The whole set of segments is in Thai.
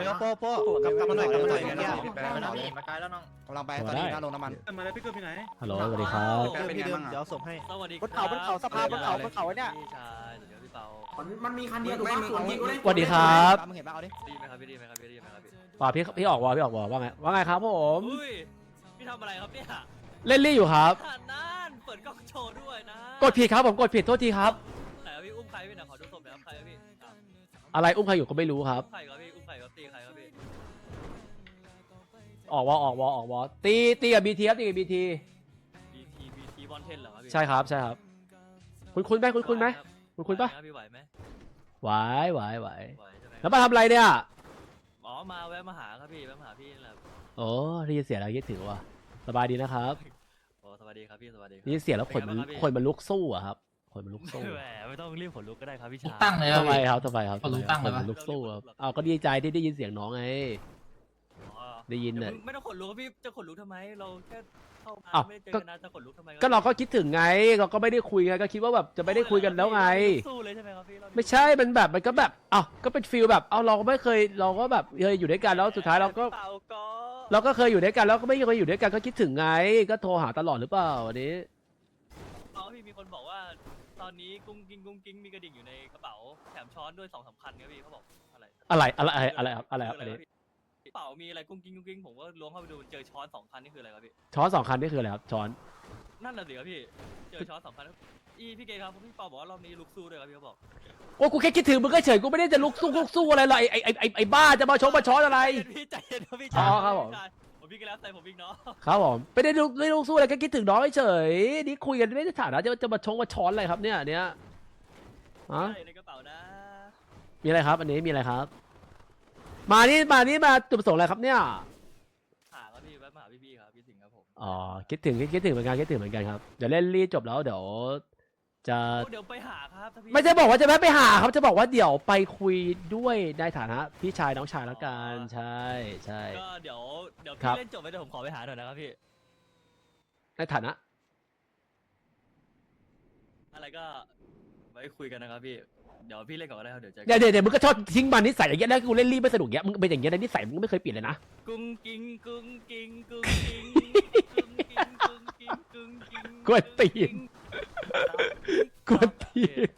ฮ้ยโป้โป้กลับกลับมาหน่อยกลับมาหน่อยไปเนี่ยแล้วพี่มาไกลแล้วน้องกำลังไปตอนนี้หน้าโรงน้ำมันมาแล้วพี่เกิดพี่ไหนฮัลโหลสวัสดีครับเดี๋ยวพี่เดิมเดี๋ยวส่งให้สวัสดีบนเขาบนเขาสะพานบนเขาบนเขาเนี่ยพี่ชายเดี๋ยวพี่เปามันมีคันเดียวถูกป่ะส่วนยิงก็ได้สวัสดีครับมึงเห็นป่ะเอาดิดีไหมครับพี่ดีไหมครับพี่ดีไหมครับพี่ป่าพี่พี่ออกวอพี่ออกวอว่าไงว่าไงครับผมอุ้ยพี่ทำอะไรครับเนี่ยเล่นลี่อยู่ครับขนาดนั้นเปิดกล้องโชว์ด้วยนะกดผิดครับผมกดผิดโทษทีครับไหนครับพี่อุ้มใครพี่ไหนขอดูศพหน่อยครับใครครับพี่อะอะไรอุ้มใครอยู่ก็ไม่รู้ครับใครครับพี่ ออกวอออกวอออกวอตีตีกับบีทีครับตีกับบีทีบีทีบีทีบอลเทนเหรอครับพี่ใช่ครับใช่ครับ คุณคุณไหมคุณคุณไหมคุณคุณปะไหวรับพี่ไหวไหมไหวไหวไหวไหวใช่ไหมแล้วมาทำอะไรเนี่ยอ๋อมาแวะมาหาครับพี่แวะมาหาพี่นี่แหละโอ้ได้ยินเสียงแล้วคิดถึงว่ะสบายดีนะครับโอ้สวัสดีครับพี่สวัสดีครัได้ยินเสียงแล้วขนมันเป็ไงบ้างครับพี่คนมันลุกสู้อะครับคนมันลุกสู้แหมไม่ต้องรีบขนลุกก็ได้ครับพี่ชายตั้งเลยทำไมครับทำไมครับขนลุกตั้งเลยคปะนมันลุกสู้ครับอ้าวก็ดีใจที่ได้ยินเสียงน้องไงอ๋อ ได้ยินเดี๋น่ะยวมึงไม่ต้องขนลุกครับพี่จะขนลุกทำไม เราแค่เข้ามาอ้าวไม่ได้เจอกันนานจะขนลุกทำไมคบก็เราก็คิดถึงไง เราก็ไม่ได้คุยไงก็คิดว่าแบบจะไม่ได้คุยกันแล้วไง สู้เลยใช่ไหมครับพี่รอบนี้ไม่ใช่มันแบบมันก็แบบอ้าวก็เป็นฟิลแบบเอาเราก็ไม่เคยเราก็แบบเคยอยู่ด้วยกันแล้วสุดท้ายเราก็ เปล่าก็เราก็เคยอยู่ด้วยกันแล้วก็ไม่เคยอยู่ด้วยกันก็คิดถึงไง ก็โทรหาตลอดหรือเปล่าวันนี้เอาพี่มีคนบอกว่า ตอนนี้กุ้งกิ้งกุ้งกิ้งมีกระดิ่งอยู่ในกระเป๋าแถมช้อนด้วยสองสามคันครับพี่เขาบอกอะไรอะไรอะไรอะไรครับอะไรครับอันนี้กระ เป๋ามีอะไรกุ้งกิ้งกุ้งกิ้งผมก็ล้วงเข้าไปดูเจอช้อนสองคันนี่คืออะไรครับพี่ช้อนสองคันนี่คืออะไรครับช้อนนั่นแหละสิครับพี่เจอช้อนสองคันอีพี่เกย์ครับพี่เปาบอกว่ารอบนี้ลุกสู้ด้วยครับพี่เขาบอกโอ้กูแค่คิดถึงมึงก็เฉยกูไม่ได้จะลุกสู้ลุกสู้อะไรหรอกไอ้ไอ้ไอ้ไอ้ไอ้บ้าจะมาชกมาช้อนอะไรพี่ใจเย็นครับพี่อ๋อครับผม ผมพี่ก็แล้วแต่ผมพี่เนาะครับผมไม่ได้ลุกไม่ได้ลุกสู้อะไรแค่คิดถึงน้องเฉยๆนี่คุยกันไม่ได้ฐานะจะจะมาชงมาช้อนอะไรครับเนี่ยเนี้ยฮะใช่ในกระเป๋านะมีอะไรครับ อันนี้มีอะไรครับ มานี่มานี่มาจุดประสงค์อะไรครับเนี่ย หาครับพี่แวะมาหาพี่ๆครับพี่สิงห์ครับผมอ๋อ คิดถึงคิดถึงเหมือนกันคิดถึงเหมือนกันครับ เดี๋ยวเล่นรีจบแล้วเดี๋ยวจะ โอ้เดี๋ยวไปหาครับถ้าพี่ไม่ใช่บอกว่าจะแวะไปหาครับจะบอกว่าเดี๋ยวไปคุยด้วยในฐานะพี่ชายน้องชายแล้วกันใช่ใช่ ก็เดี๋ยวเดี๋ยวครัพี่บ เล่นจบไปเดี๋ยวผมขอไปหาหน่อยนะครับพี่ ในฐานะ อะไรก็ไว้คุยกันนะครับพี่ เดี๋ยวพี่เล่นก่อนก็ได้ครับเดี๋ยวเจอกัเดี๋ยวเดี๋ยวเดี๋ยวมึงก็ชอบทิ้งมันนิสัยอย่างเงี้ยแล้วกูเล่นรีไม่สนุกเงี้ยมึงเป็นอย่างเงี้ยนะนิสัยมึงไม่เคยเปลี่ยนเลยนะกุ้งกิ้งกุ้งกิ้งกุ้งกิ้งกุ้งกิ้งกุ้งกิ้งกุ้งกิ้งกวนตีนกวนตีน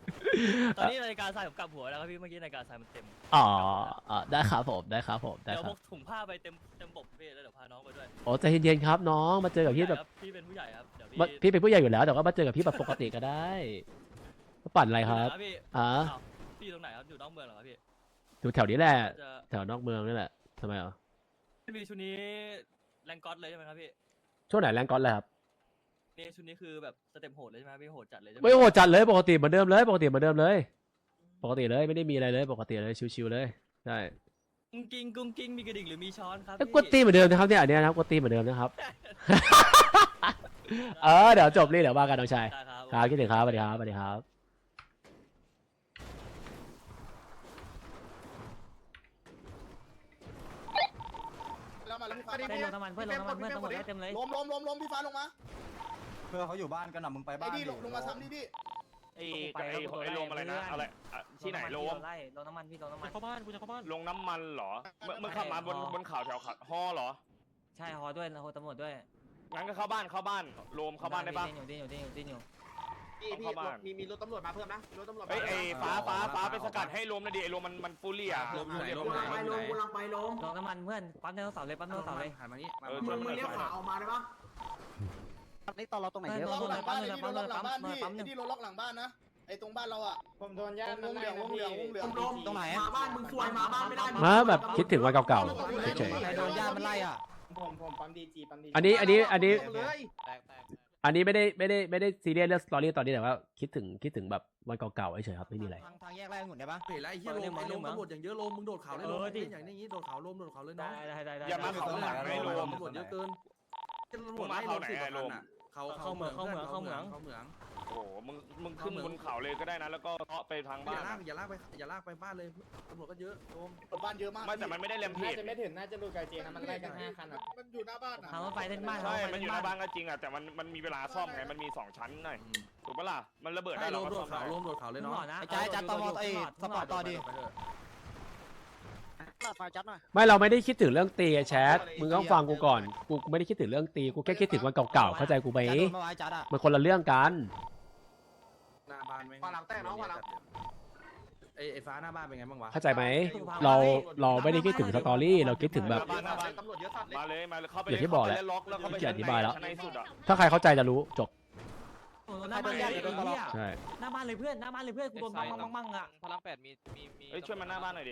ตอนนี้นาฬิกาทรายผมกลับหัวแล้วครับพี่เมื่อกี้นาฬิกาทรายมันเต็มอ๋ออ๋อได้ครับผมได้ครับผมได้เดี๋ยวคพรับกถุงผ้าไปเต็มเต็มบบพี่แล้วเดี๋ยวพาน้องไปด้วยโอ้ใจเย็นๆครับน้องมาเจอกับพี่แบบ พี่เป็นผู้ใหญ่ครับเดี๋ยวมาพี่พี่เป็นผู้ใหญ่อยู่แล้วแต่ว่ามาเจอกับพี่แบบปกติก็ได้มา ปั่นอะไรครับนะพี่อ่าอ้าวพี่อยู่ตรงไหนครับ อยู่นอกเมืองเหรอครับพี่อยู่แถวนี้แหละ จะแถวนอกเมืองนี่แหละทำไมอะพี่มีชุดนี้แรงก๊อตเลยใช่ไหมครับพี่ช่วงไหนแรงก้อนเลยครับนี่ชุดนี้คือแบบสเต็ปโหดเลยใช่ไหมพี่โหดจัดเลยใช่ไหมไม่โหดจัดเลยปกติเหมือนเดิมเลย ปกติเหมือนเดิมเลย ปกติเลยไม่ได้มีอะไรเลย ปกติเลยชิวๆเลยใช่กุ้งกิ้งกุ้งกิ้งมีกระดิ่งหรือมีช้อนครับแล้วพี่กดตีเหมือนเดิมนะครับเนี่ยอันเนี้ยนะครับกดตีเหมือนเดิมนะครับ เออเดี๋ยวจบเลยเดี๋ยวว่ากันน้องชายได้ครับ ครับคิดถึงครับสวัสดีครับสวัสดีครับ แล้ว มาแล้วพี่ฟ้าเพื่อนลงน้ำมันเพื่อนลงน้ำมันเพื่อนตำรวจได้เต็มเลยล้มล้มล้มล้มพี่ฟ้าลงมาเพื่อเขาอยู่บ้านกันนะมึงไปไอ้บ้านดิลงลงมาซ้ำดิดิไอ้ไอ้ไอ้ลงอะไรนะอะไรอะที่ไหนลงไล่ลงน้ำมันพี่ลงน้ำมันเข้าบ้านกูจะเข้าบ้านลงน้ำมันเหรอมึงมึงขับมาบนบนเขาแถวเขาฮอเหรอ ใช่ฮอด้วยฮอตำรวจด้วยงั้นก็เข้าบ้านเข้าบ้านโรมเข้าบ้านได้ปะดิ้นอยู่ดิ้นอยู่ดิ้นอยู่ พี่พี่เข้าบ้าน มีมีรถตำรวจมาเพิ่มนะมีรถตำรวจเฮ้ยไอ้ฟ้าฟ้าฟ้าไปสกัดให้โรมหนะดิไอ้โรมมันมันฟูลี่อะลมอยู่ไหนลมอยู่ไหนลมกำลังไปลมลงน้ำมันเพื่อนปั๊มไดโนเสาร์เลยปั๊มไดโนเสาร์เลยหันมางี้เออมึช่วยงมันหมึน่งอยเลี้ยวขวาออกมาได้ปะนี่ตอนเราตรงไหนเยอะล็อกหลังบ้านไอ้ดิล็อกหลังบ้านพี่ไอ้ดิล็อกหลังบ้านนะไอ้ตรงบ้านเราอะผมโดนญาติวงเหลืองวงเหลืองวงเหลืองลมตรงไหนมาบ้านมึงซวยมาบ้านไม่ได้มาแบบคิดถึงวันเก่าๆเฉยโดนญาติมันไล่อะผมผมปั๊มดีจีปั๊มดีๆอันนี้อันนี้อันนี้ เลย อันนี้ไม่ได้ไม่ได้ไม่ได้ซีเรียสเรื่องสตอรี่ตอนนี้แต่ว่าคิดถึงคิดถึงแบบวันเก่าๆเฉยๆครับไม่มีอะไร ทางทางแยกแรกหนุนได้ปะ เฮ้ยไอ้เหี้ยลมไอ้ลมตำรวจอย่างเยอะลมมึงโดดเขาเลยลมอย่างนี้โดดเขาลมโดดเขาเลยน้ได้องได้ได้ได้ อย่ามาเขาหลังไอ้โรมตำรวจเยอะเกินเขาเข้าเมืองเข้าเมือง โอ้โหมึงมึงขึ้นบนเขาเลยก็ได้นะ แล้วก็เลาะไปทางอบ้าย่านลากอย่าลากไปอย่าลากไปบ้านเลยตำรวจก็เยอะโดมคนบ้านเยอะมากไม่แต่มันไม่ได้แรมเพจจะไม่ถึงน่าจะดูไกเจนะมันไล่กันห้าคันอะมันอยู่หน้าบ้านอะทางรถไฟเส้นบ้านใช่มันอยู่หน้าบ้านก็จริงอะแต่มันมันมีเวลาซ่อมไงมันมีสองชั้นหน่อยถูกปะล่ะมันระเบิดได้ให้ลเรามก็โดซ่อดมเขาได้ลมโดดเขาเลยหเนาะน่อนะไอ้จ้าจ้าตอมอไอ้สปอร์ตต่อดิไฟจัดหน่อยไม่เราไม่ได้คิดถึงเรื่องตีไอ้แชท มึงต้องฟังกูก่อน กูไม่ได้คิดถึงเรื่องตี กูแค่คิดถึงวันเก่าๆ เข้าใจกูไหม จัดโดนมาไว้จัดอะมันคนละเรื่องกัน หน้าบ้านแม่งขวาหลังแตกเนาะขวาหลัง ไอ้ไอ้ฟ้าหน้าบ้านเป็นไงบ้างวะเข้าใจไหม เราเราไม่ได้คิดถึงสตอรี่เราคิดถึงแบบบ้านหน้าบ้านตำรวจเยอะสัตว์เลยมาเลยมาเลยเข้าไปอย่างที่บอกแหละเข้าไปเนล็อกแล้วเข้าไปขี้เกียจอธิบายแล้ว ชั้นในสุดอะถ้าใครเข้าใจจะรู้จบหน้าบ้านเลยโดนตลอดใช่ หน้าบ้านเลยเพื่อนหน้าบ้านเลยเพื่อนกูโดนบังบังบังบังอะ พลังแปดมีมีมีเอ้ยช่วยมาหน้าบ้านหน่อยดิ